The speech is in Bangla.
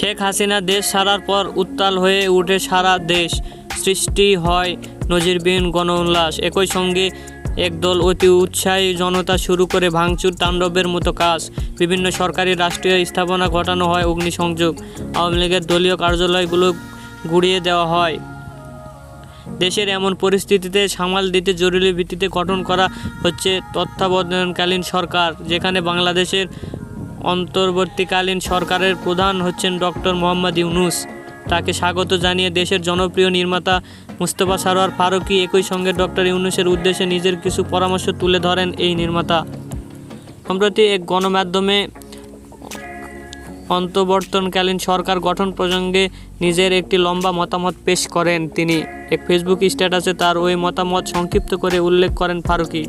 শেখ হাসিনা দেশ ছাড়ার পর উত্তাল হয়ে উঠে সারা দেশ সৃষ্টি হয় নজিরবিহীন গণ উল্লাস একই সঙ্গে একদল অতি উৎসাহী জনতা শুরু করে ভাঙচুর, তাণ্ডবের মতো কাজ। বিভিন্ন সরকারি রাষ্ট্রীয় স্থাপনা ঘটানো হয় অগ্নিসংযোগ। আওয়ামী লীগের দলীয় কার্যালয়গুলো গুড়িয়ে দেওয়া হয়। দেশের এমন পরিস্থিতিতে সামাল দিতে জরুরি ভিত্তিতে গঠন করা হচ্ছে তত্ত্বাবধানকালীন সরকার, যেখানে বাংলাদেশের অন্তর্বর্তীকালীন সরকারের প্রধান হচ্ছেন ডক্টর মোহাম্মদ ইউনুস। তাকে স্বাগত জানিয়ে দেশের জনপ্রিয় নির্মাতা মুস্তফা সারোয়ার ফারুকী একই সঙ্গে ডক্টর ইউনুসের উদ্দেশ্যে নিজের কিছু পরামর্শ তুলে ধরেন এই নির্মাতা। সম্প্রতি এক গণমাধ্যমে অন্তর্বর্তনকালীন সরকার গঠন প্রসঙ্গে নিজের একটি লম্বা মতামত পেশ করেন তিনি। এক ফেসবুক স্ট্যাটাসে তার ওই মতামত সংক্ষিপ্ত করে উল্লেখ করেন ফারুকী।